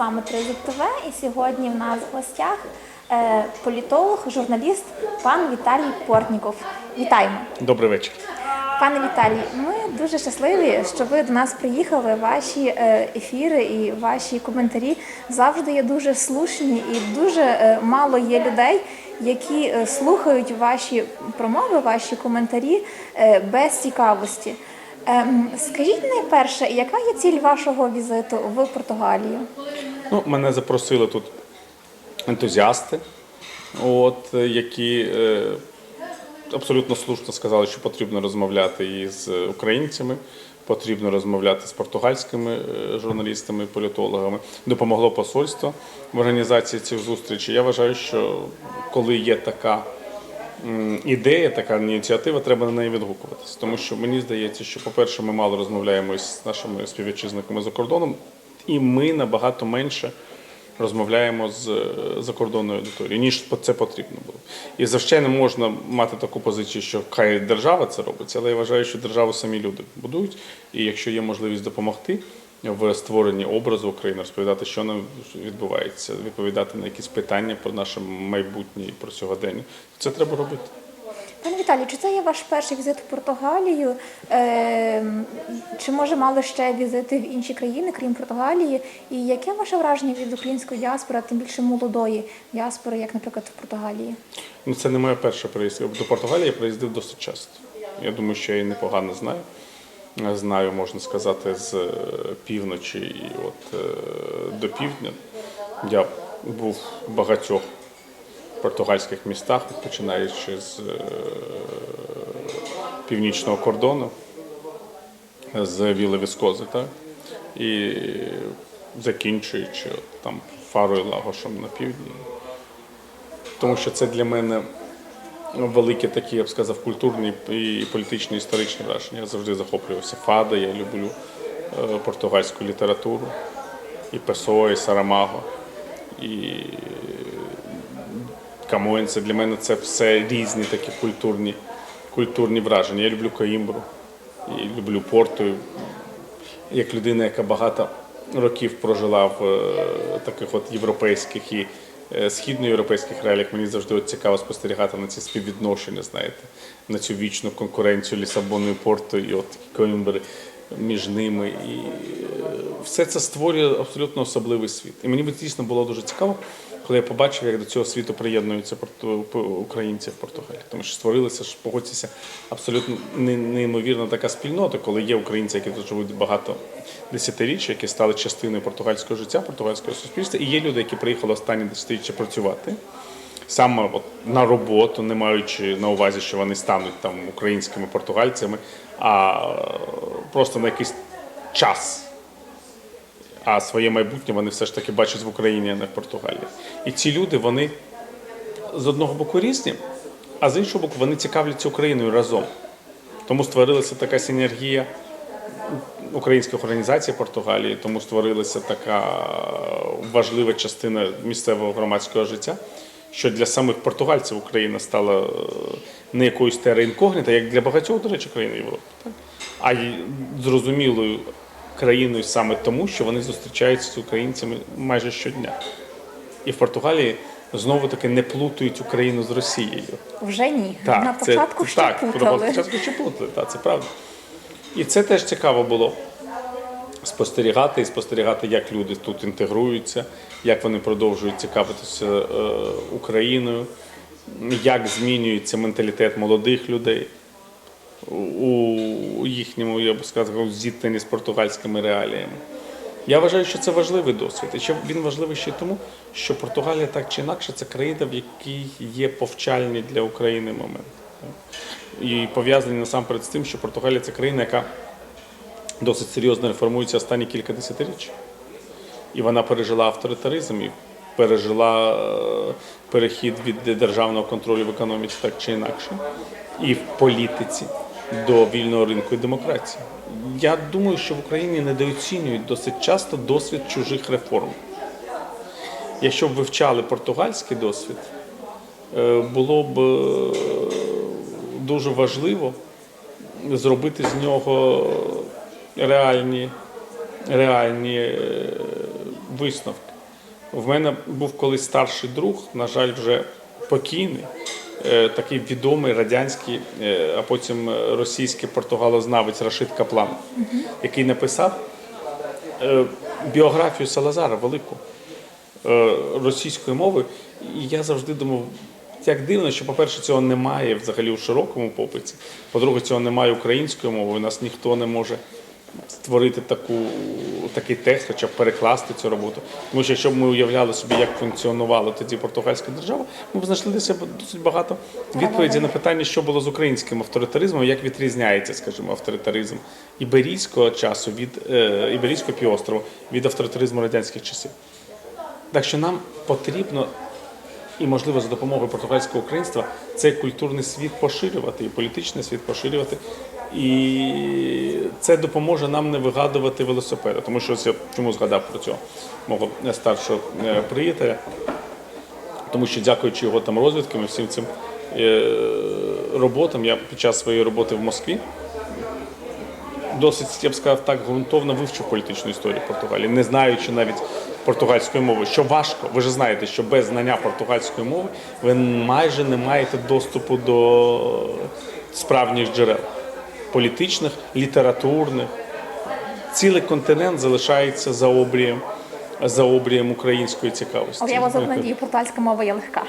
вами Тризуб ТВ і сьогодні в нас в гостях е, політолог, журналіст пан Віталій Портніков. Вітаємо! Добрий вечір. Пане Віталій, ми дуже щасливі, що ви до нас приїхали. Ваші е, ефіри і ваші коментарі завжди є дуже слушні і дуже е, мало є людей, які слухають ваші промови, ваші коментарі без цікавості. Ем, Скажіть найперше, яка є ціль вашого візиту в Португалію? Ну, мене запросили тут ентузіасти, от, які е, абсолютно слушно сказали, що потрібно розмовляти із українцями, потрібно розмовляти з португальськими е, журналістами, політологами. Допомогло посольство в організації цих зустрічей. Я вважаю, що коли є така ідея, така ініціатива, треба на неї відгукуватися. Тому що мені здається, що, по-перше, ми мало розмовляємо з нашими співвітчизниками за кордоном, і ми набагато менше розмовляємо з закордонною аудиторією, ніж це потрібно було. І звичайно можна мати таку позицію, що хай держава це робить, але я вважаю, що державу самі люди будують. І якщо є можливість допомогти в створенні образу України, розповідати, що нам відбувається, відповідати на якісь питання про наше майбутнє і про сьогодення, це треба робити. Пане Віталій, чи це є ваш перший візит в Португалію? Ем, Чи може мали ще візити в інші країни, крім Португалії? І яке ваше враження від української діаспори, тим більше молодої діаспори, як, наприклад, в Португалії? Ну, це не моя перша поїздка. До Португалії я приїздив досить часто. Я думаю, що я її непогано знаю. Знаю, можна сказати, з е, півночі і от е, до півдня. Я був в багатьох португальських містах, починаючи з е, північного кордону, з Віли Віскози, так? і закінчуючи от, там Фарою Лагошем на півдні тому що це для мене великі такі, я б сказав, культурні і політичні історичні враження. Я завжди захоплювався Фада, я люблю е, португальську літературу, і Песо, і Сарамаго, і Камоенце. Для мене це все різні такі культурні, культурні враження. Я люблю Коїмбру, і люблю Порту. Як людина, яка багато років прожила в е, таких от європейських і східноєвропейських реаліях, мені завжди от цікаво спостерігати на ці співвідношення, знаєте, на цю вічну конкуренцію Лісабону і Порту і от Коїмбри між ними. І е, все це створює абсолютно особливий світ. І мені дійсно було дуже цікаво, коли я побачив, як до цього світу приєднуються українці в Португалії. Тому що створилася ж, погодьтеся, абсолютно неймовірна така спільнота, коли є українці, які тут живуть багато десятиріч, які стали частиною португальського життя, португальського суспільства, і є люди, які приїхали останні десятиріччя працювати. Саме на роботу, не маючи на увазі, що вони стануть там українськими португальцями, а е, просто на якийсь час. А своє майбутнє вони все ж таки бачать в Україні, а не в Португалії. І ці люди, вони з одного боку різні, а з іншого боку, вони цікавляться Україною разом. Тому створилася така синергія українських організацій Португалії, тому створилася така важлива частина місцевого громадського життя, що для самих португальців Україна стала е, не якоюсь тера інкогніта, як для багатьох, до речі, країн Європи, так? а й зрозумілою країною саме тому, що вони зустрічаються з українцями майже щодня. І в Португалії знову таки не плутають Україну з Росією. Вже ні. Так, На це- ще так, на початку ще плутали, так, це правда. І це теж цікаво було спостерігати і спостерігати, як люди тут інтегруються, як вони продовжують цікавитися е, Україною, як змінюється менталітет молодих людей у- їхньому, я б сказав, зіткненні з португальськими реаліями. Я вважаю, що це важливий досвід. І ще він важливий ще тому, що Португалія так чи інакше це країна, в якій є повчальні для України моменти. І пов'язані насамперед з тим, що Португалія це країна, яка досить серйозно реформується останні кілька десятиріч. І вона пережила авторитаризм і пережила е, перехід від державного контролю в економіці так чи інакше, і в політиці до вільного ринку і демократії. Я думаю, що в Україні недооцінюють досить часто досвід чужих реформ. Якщо б вивчали португальський досвід, е, було б е, дуже важливо зробити з нього реальні, реальні е, висновки. В мене був колись старший друг, на жаль, вже покійний, е, такий відомий радянський, е, а потім російський португалознавець Рашид Каплан, який написав біографію Салазара велику російською мовою. І я завжди думав, як дивно, що, по-перше, цього немає взагалі у широкому попиті. По-друге, цього немає українською мовою. У нас ніхто не може створити таку, такий текст, хоча б перекласти цю роботу. Тому що якщо б ми уявляли собі, як функціонувала тоді португальська держава, ми б знайшли для себе досить багато відповіді на питання, що було з українським авторитаризмом, як відрізняється, скажімо, авторитаризм іберійського часу від е, іберійського півострову від авторитаризму радянських часів. Так що нам потрібно і, можливо, за допомогою португальського українства цей культурний світ поширювати, і політичний світ поширювати. І це допоможе нам не вигадувати велосипеда. Тому що я чому згадав про цього мого старшого е, приятеля, тому що дякуючи його там розвідкам і всім цим е, роботам, я під час своєї роботи в Москві досить, я б сказав, так ґрунтовно вивчив політичну історію Португалії, не знаючи навіть португальської мови. Що важко, ви ж знаєте, що без знання португальської мови ви майже не маєте доступу до справжніх джерел політичних, літературних. Цілий континент залишається за обрієм. За обрієм української цікавості. Але я вас надію, португальська мова є легка.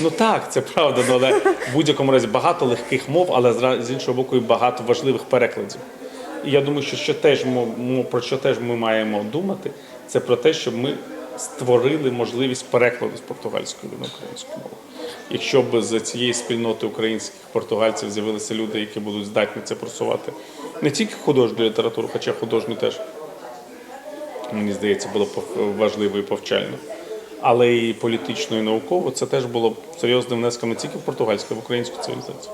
Ну так, це правда, ну, але в будь-якому разі багато легких мов, але з іншого боку, і багато важливих перекладів. І я думаю, що, що теж про що теж ми маємо думати, це про те, щоб ми створили можливість перекладу з португальської на українську мову. Якщо б з цієї спільноти українських португальців з'явилися люди, які будуть здатні це просувати не тільки художню літературу, хоча художню теж мені здається, було пов- важливо і повчально. Але і політично, і науково це теж було б серйозним внеском не тільки в португальську, а в українську цивілізацію.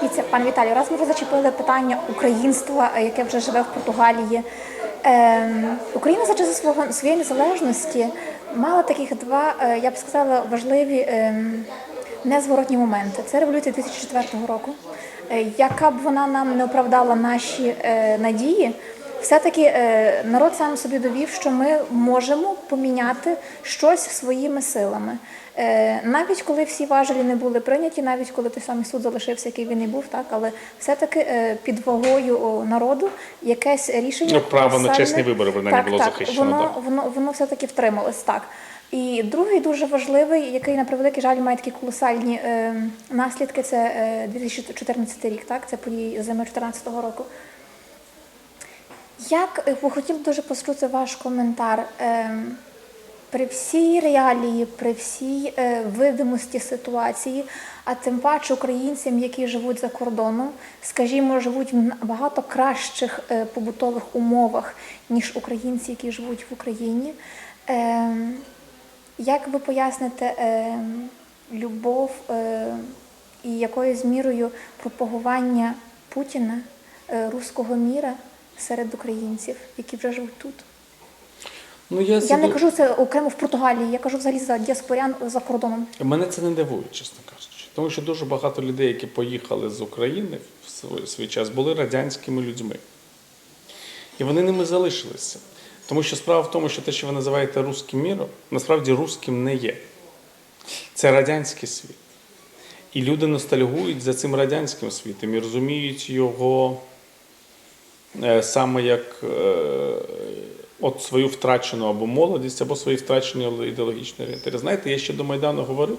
Дивіться, пане Віталію, раз ми вже зачепили питання українства, яке вже живе в Португалії. Ем, Україна за часу свого своєї незалежності мала таких два, е, я б сказала, важливі ем, незворотні моменти. Це революція 2004 року. Е, Яка б вона нам не оправдала наші е, надії, все-таки е, народ сам собі довів, що ми можемо поміняти щось своїми силами. Е, навіть коли всі важелі не були прийняті, навіть коли той самий суд залишився, який він і був, так але все-таки е, під вагою народу якесь рішення Ну, право на чесні вибори, принаймні, так, було так, захищено, Воно, так. воно, воно все-таки втрималось так. І другий дуже важливий, який на превеликий жаль має такі колосальні е, наслідки. Це е, 2014 рік, так це події зими 2014 року. Як е, ви хотіли дуже почути ваш коментар ем, при всій реалії, при всій е, видимості ситуації, а тим паче українцям, які живуть за кордоном, скажімо, живуть в набагато кращих е, побутових умовах, ніж українці, які живуть в Україні. Ем, як ви поясните ем, любов і якоюсь мірою пропагування Путіна, руського міра серед українців, які вже живуть тут? Ну, я, Я не кажу це окремо в Португалії, я кажу взагалі за діаспорян за кордоном. Мене це не дивує, чесно кажучи. Тому що дуже багато людей, які поїхали з України в свій, свій час, були радянськими людьми. І вони ними залишилися. Тому що справа в тому, що те, що ви називаєте руським міром, насправді руським не є. Це радянський світ. І люди ностальгують за цим радянським світом і розуміють його саме як е, от свою втрачену або молодість, або свої втрачені ідеологічні орієнтири. Знаєте, я ще до Майдану говорив,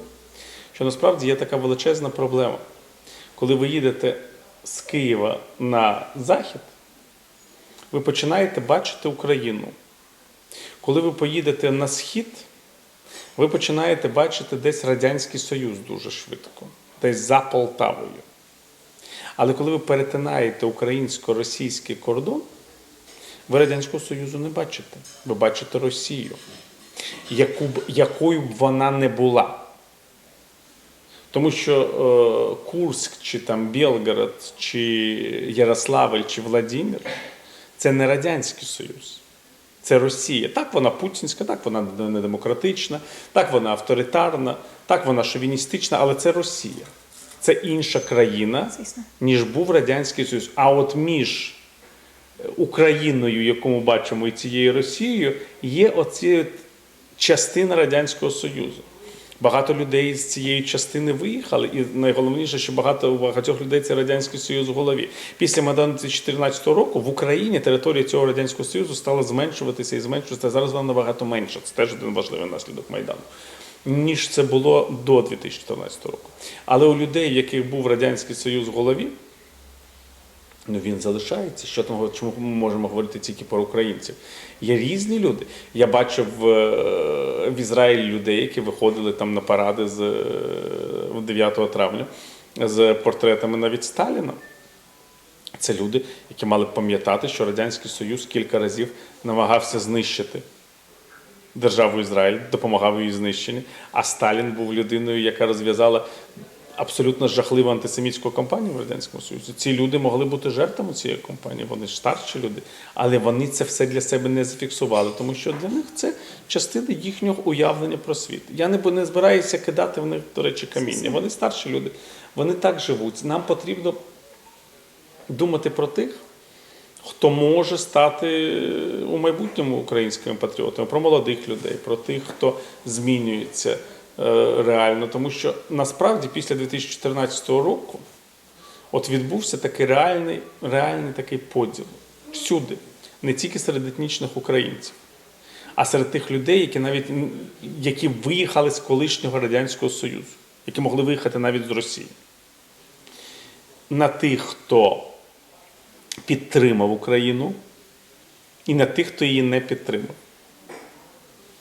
що насправді є така величезна проблема. Коли ви їдете з Києва на захід, ви починаєте бачити Україну. Коли ви поїдете на схід, ви починаєте бачити десь Радянський Союз дуже швидко, десь за Полтавою. Але коли ви перетинаєте українсько-російський кордон, ви Радянського Союзу не бачите. Ви бачите Росію, яку б, якою б вона не була. Тому що е, Курськ, чи там Білгород, чи Ярославль, чи Владимир це не Радянський Союз. Це Росія. Так вона путінська, так вона недемократична, так вона авторитарна, так вона шовіністична, але це Росія. Це інша країна, Звісно. ніж був Радянський Союз. А от між Україною, яку ми бачимо, і цією Росією, є оці частина Радянського Союзу. Багато людей з цієї частини виїхали, і найголовніше, що багато у багатьох людей це Радянський Союз в голові. Після Майдану 2014 року в Україні територія цього Радянського Союзу стала зменшуватися і зменшуватися. Зараз вона набагато менша. Це теж один важливий наслідок Майдану. Ніж це було до 2014 року. Але у людей, в яких був Радянський Союз в голові, Ну він залишається. Що там чому ми можемо говорити тільки про українців? Є різні люди. Я бачив в, е, в Ізраїлі людей, які виходили там на паради з е, 9 травня з портретами навіть Сталіна. Це люди, які мали пам'ятати, що Радянський Союз кілька разів намагався знищити державу Ізраїль, допомагав її знищенні. А Сталін був людиною, яка розв'язала абсолютно жахливу антисемітську кампанію в Радянському Союзі. Ці люди могли бути жертвами цієї кампанії, вони ж старші люди, але вони це все для себе не зафіксували, тому що для них це частина їхнього уявлення про світ. Я не, не збираюся кидати в них, до речі, каміння. Вони старші люди, вони так живуть. Нам потрібно думати про тих, хто може стати у майбутньому українськими патріотами, про молодих людей, про тих, хто змінюється е, реально. Тому що насправді після 2014 року от відбувся такий реальний, реальний такий поділ всюди, не тільки серед етнічних українців, а серед тих людей, які навіть які виїхали з колишнього Радянського Союзу, які могли виїхати навіть з Росії. На тих, хто підтримав Україну, і на тих, хто її не підтримав.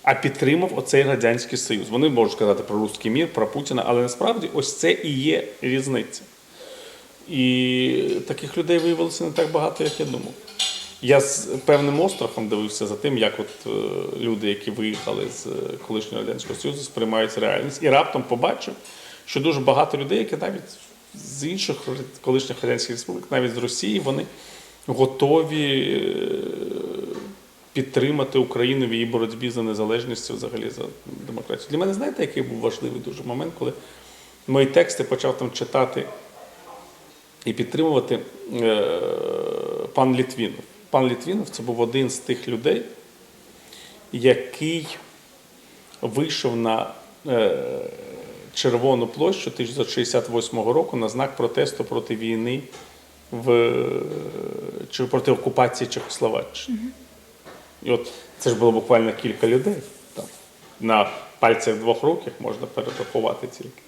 А підтримав оцей Радянський Союз. Вони можуть сказати про русський мір, про Путіна, але насправді ось це і є різниця. І таких людей виявилося не так багато, як я думав. Я з певним острахом дивився за тим, як от е, люди, які виїхали з е, колишнього радянського союзу, сприймають реальність, і раптом побачив, що дуже багато людей, які навіть з інших колишніх радянських республік, навіть з Росії, вони готові е, підтримати Україну в її боротьбі за незалежність, взагалі за демократію. Для мене знаєте, який був важливий дуже момент, коли мої тексти почав там читати і підтримувати е, пан Літвінов. Пан Літвінов це був один з тих людей, який вийшов на е, Червону площу 1968 року на знак протесту проти війни в, чи проти окупації Чехословаччини. І от це ж було буквально кілька людей. Там, на пальцях двох рук можна перерахувати тільки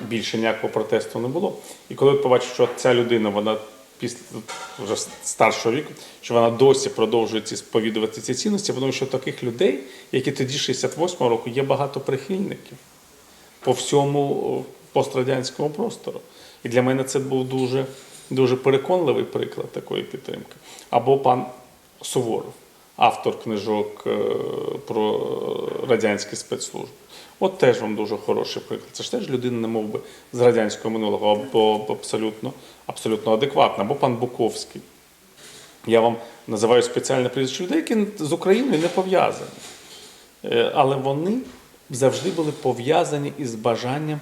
більше ніякого протесту не було. І коли я побачив, що ця людина, вона після вже старшого віку, що вона досі продовжує ці сповідувати ці цінності, тому що таких людей, які тоді 68-го року, є багато прихильників по всьому пострадянському простору. І для мене це був дуже, дуже переконливий приклад такої підтримки. Або пан Суворов, автор книжок е, про радянські спецслужби. От теж вам дуже хороший приклад. Це ж теж людина, не мов би, з радянського минулого, або абсолютно, абсолютно адекватна, або пан Буковський. Я вам називаю спеціальне прізвище людей, які з Україною не пов'язані. Е, Але вони завжди були пов'язані із бажанням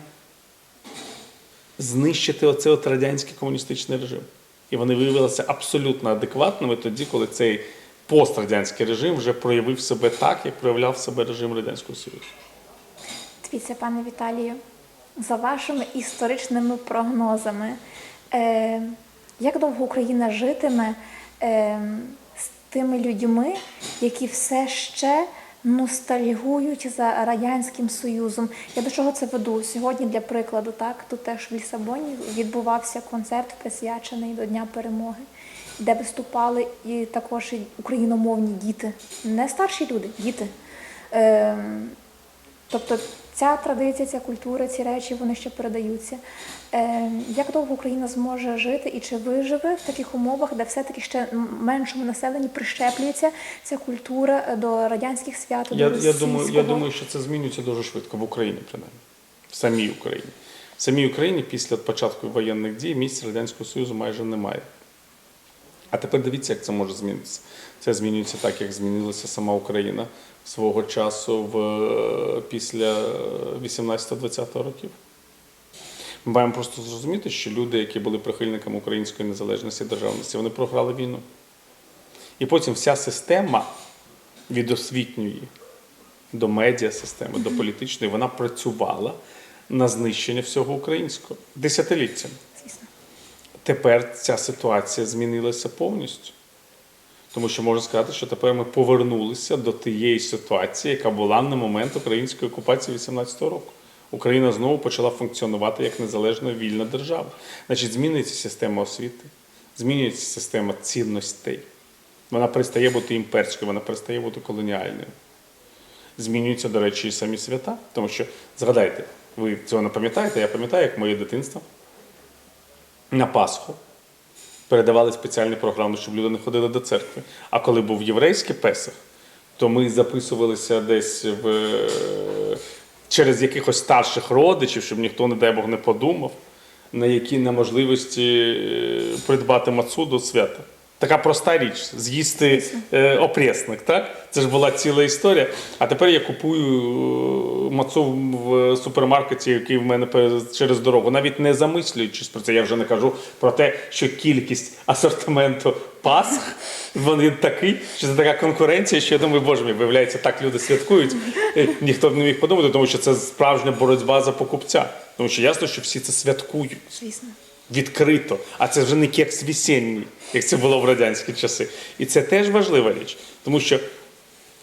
знищити оцей от радянський комуністичний режим. І вони виявилися абсолютно адекватними тоді, коли цей пострадянський режим вже проявив себе так, як проявляв себе режим Радянського Союзу. Дивіться, пане Віталію, за вашими історичними прогнозами, е, як довго Україна житиме е, з тими людьми, які все ще ностальгують за Радянським Союзом? Я до чого це веду? Сьогодні, для прикладу, так, тут теж в Лісабоні відбувався концерт, присвячений до Дня перемоги. Де виступали і також україномовні діти, не старші люди, діти. Ем, Тобто ця традиція, ця культура, ці речі вони ще передаються. Е, як довго Україна зможе жити і чи виживе в таких умовах, де все-таки ще меншому населенні прищеплюється ця культура е, до радянських свят? Я, до я, думаю, я думаю, що це змінюється дуже швидко в Україні, принаймні. В самій Україні. В самій Україні після початку воєнних дій місць Радянського Союзу майже немає. А тепер дивіться, як це може змінитися. Це змінюється так, як змінилася сама Україна свого часу в, е, після 18-20 років. Ми маємо просто зрозуміти, що люди, які були прихильниками української незалежності і державності, вони програли війну. І потім вся система від освітньої до медіасистеми, до політичної, вона працювала на знищення всього українського десятиліттями. Тепер ця ситуація змінилася повністю. Тому що можна сказати, що тепер ми повернулися до тієї ситуації, яка була на момент української окупації 18-го року. Україна знову почала функціонувати як незалежна вільна держава. Значить, змінюється система освіти, змінюється система цінностей. Вона перестає бути імперською, вона перестає бути колоніальною. Змінюються, до речі, і самі свята. Тому що, згадайте, ви цього не пам'ятаєте, я пам'ятаю, як моє дитинство на Пасху передавали спеціальні програми, щоб люди не ходили до церкви. А коли був єврейський Песах, то ми записувалися десь в, е, через якихось старших родичів, щоб ніхто, не дай Бог, не подумав, на які неможливості е, придбати мацу до свята. Така проста річ з'їсти е, опресник, так? Це ж була ціла історія. А тепер я купую е, мацу в супермаркеті, який в мене через дорогу, навіть не замислюючись про це. Я вже не кажу про те, що кількість асортименту Пасх він такий, що це така конкуренція, що я думаю, боже мій, виявляється, так люди святкують. Е, Ніхто б не міг подумати, тому що це справжня боротьба за покупця. Тому що ясно, що всі це святкують Звісно. Відкрито, а це вже не кекс весенній, як це було в радянські часи. І це теж важлива річ, тому що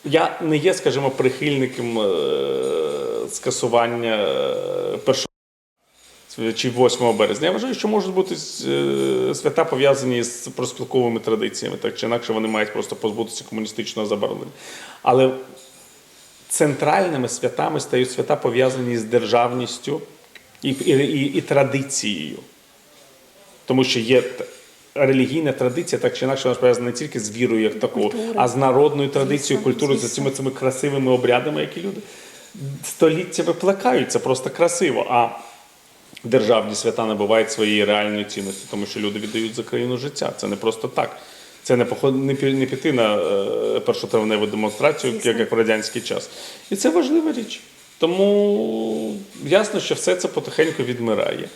я не є, скажімо, прихильником е, скасування е, першого чи 8 березня. Я вважаю, що можуть бути е, свята пов'язані з проспілковими традиціями, так чи інакше вони мають просто позбутися комуністичного забарвлення. Але центральними святами стають свята пов'язані з державністю і, і, і традицією. Тому що є релігійна традиція, так чи інакше вона пов'язана не тільки з вірою як такою, а з народною традицією, культурою, з цими цими красивими обрядами, які люди століттями плекають. Це просто красиво. А державні свята набувають своєї реальної цінності, тому що люди віддають за країну життя. Це не просто так. Це не поход не не піти на е, першотравневу демонстрацію, як, як в радянський час. І це важлива річ. Тому ясно, що все це потихеньку відмирає.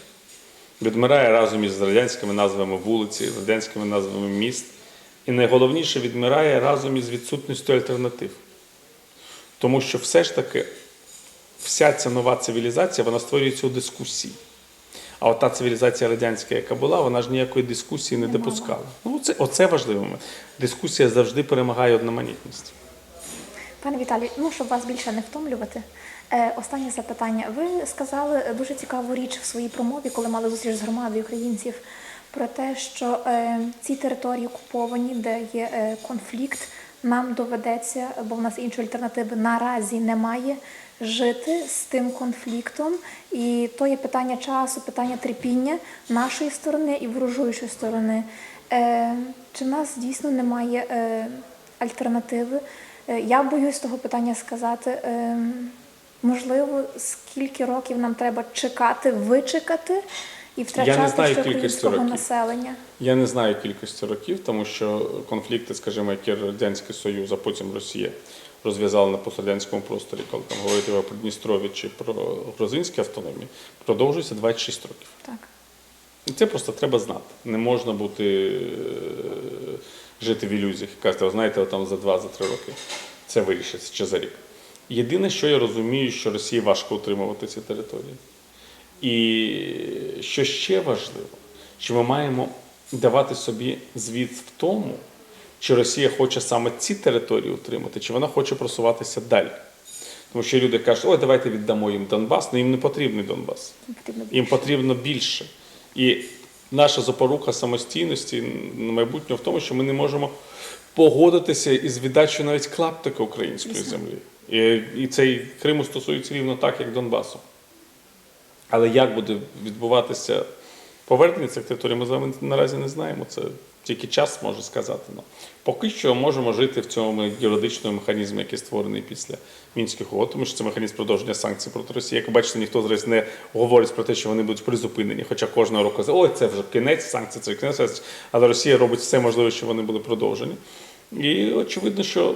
Відмирає разом із радянськими назвами вулиці, радянськими назвами міст. І найголовніше відмирає разом із відсутністю альтернатив. Тому що все ж таки вся ця нова цивілізація вона створюється у дискусії. А от та цивілізація радянська, яка була, вона ж ніякої дискусії не допускала. Ну, це, оце важливо. Дискусія завжди перемагає одноманітність. Пане Віталій, ну щоб вас більше не втомлювати. Е, останнє запитання. Ви сказали е, дуже цікаву річ в своїй промові, коли мали зустріч з громадою українців, про те, що е, ці території окуповані, де є е, конфлікт, нам доведеться, бо в нас іншої альтернативи наразі немає, жити з тим конфліктом. І то є питання часу, питання терпіння нашої сторони і ворожуючої сторони. Е, чи в нас дійсно немає е, альтернативи? Е, Я боюсь того питання сказати. Ем, Можливо, скільки років нам треба чекати, вичекати і втрачати знаю ще українського років. населення? Я не знаю кількості років, тому що конфлікти, скажімо, які Радянський Союз, а потім Росія розв'язали на пострадянському просторі, коли там говорити про Придністров'я чи про грузинські автономії, продовжуються 26 років. Так. І це просто треба знати. Не можна бути е, жити в ілюзіях і казати, «Ви знаєте, там за два, за три роки це вирішиться чи за рік. Єдине, що я розумію, що Росії важко утримувати ці території. І що ще важливо, що ми маємо давати собі звіт в тому, чи Росія хоче саме ці території утримати, чи вона хоче просуватися далі. Тому що люди кажуть, ой, давайте віддамо їм Донбас, але їм не потрібний Донбас. Їм потрібно більше. І наша запорука самостійності на майбутнє в тому, що ми не можемо погодитися із віддачею навіть клаптика української землі. І, цей Криму стосується рівно так, як Донбасу. Але як буде відбуватися повернення цих територій, ми з вами наразі не знаємо. Це тільки час може сказати. Ну, поки що можемо жити в цьому юридичному механізмі, який створений після мінських угод, тому що це механізм продовження санкцій проти Росії. Як ви бачите, ніхто зараз не говорить про те, що вони будуть призупинені. Хоча кожного року казає, ой, це вже кінець санкцій, це кінець, але Росія робить все можливе, щоб вони були продовжені. І очевидно, що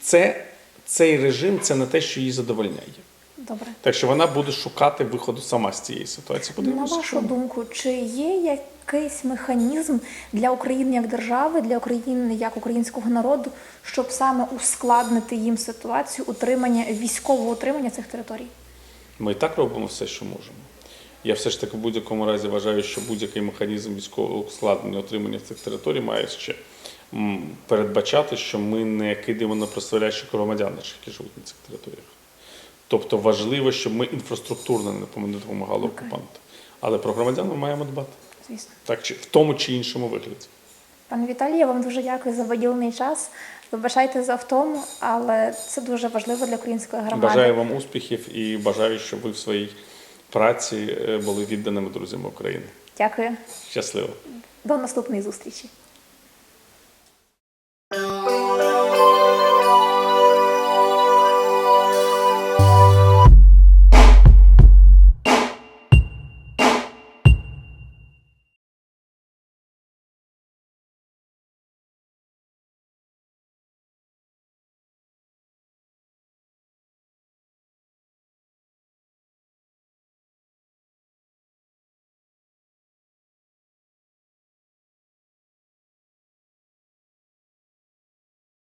це, цей режим це не те, що її задовольняє. добре. Так що вона буде шукати виходу сама з цієї ситуації. На вашу що думку, чи є якийсь механізм для України як держави, для України як українського народу, щоб саме ускладнити їм ситуацію утримання військового утримання цих територій? Ми і так робимо все, що можемо. Я все ж таки в будь-якому разі вважаю, що будь-який механізм військового складення отримання цих територій має ще передбачати, що ми не кидаємо на призволящих громадян які живуть на цих територіях. Тобто важливо, щоб ми інфраструктурно не допомагали окупантам. Але про громадян ми маємо дбати. Звісно. Так, чи в тому чи іншому вигляді. Пане Віталій, я вам дуже дякую за виділений час. Вибачайте за втому, але це дуже важливо для української громади. Бажаю вам успіхів і бажаю, щоб ви в своїй праці е, були відданими друзями України. Дякую. Щасливо! До наступної зустрічі.